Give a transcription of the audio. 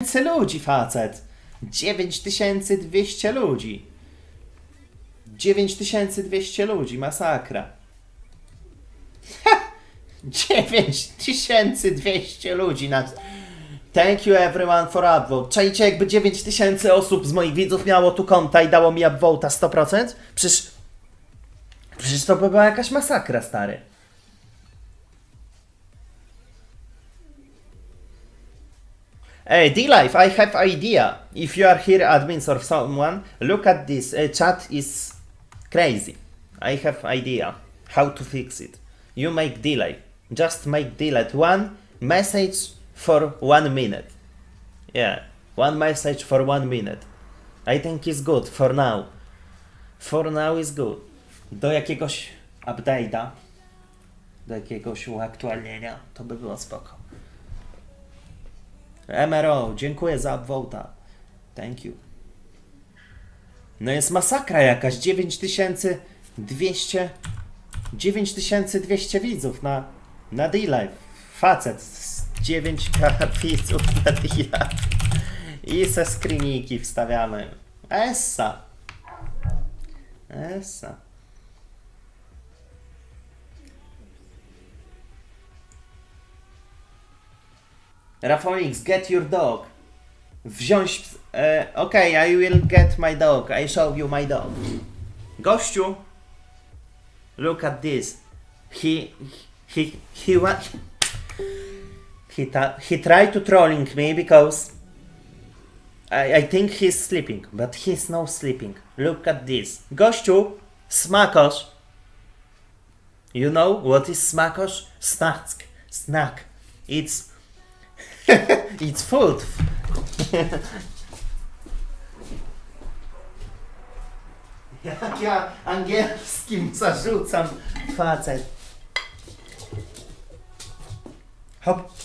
tysięcy ludzi, facet. 9200 ludzi. 9200 ludzi, masakra. Ha! 9200 ludzi na... Thank you everyone for upvote. Czajcie, jakby 9000 osób z moich widzów miało tu konta i dało mi upvote'a 100%? Przecież... Przecież to by była jakaś masakra, stary. Hey, D-Life, I have idea. If you are here, admins or someone, look at this. Uh, chat is crazy. I have idea how to fix it. You make delay. Just make delete one message for one minute. Yeah, one message for one minute. I think it's good for now. For now is good. Do jakiegoś update'a, do jakiegoś uaktualnienia, to by było spoko. MRO, dziękuję za upvote'a. Thank you. No jest masakra jakaś, 9200 9200 widzów na, na D-Live. Facet z 9k widzów na D-Live. I se screeniki wstawiamy. Essa. Essa. Rafonix, get your dog. Wziąć. E, Okej, I will get my dog. I show you my dog. Gościu, look at this. He he he wa- he ta- he tried to trolling me because I, I think he's sleeping, but he's no sleeping. Look at this. Gościu, smakosz. You know what is smakosz? Snack. Snack. It's it's food. Jak ja angielskim zarzucam facet. Hop.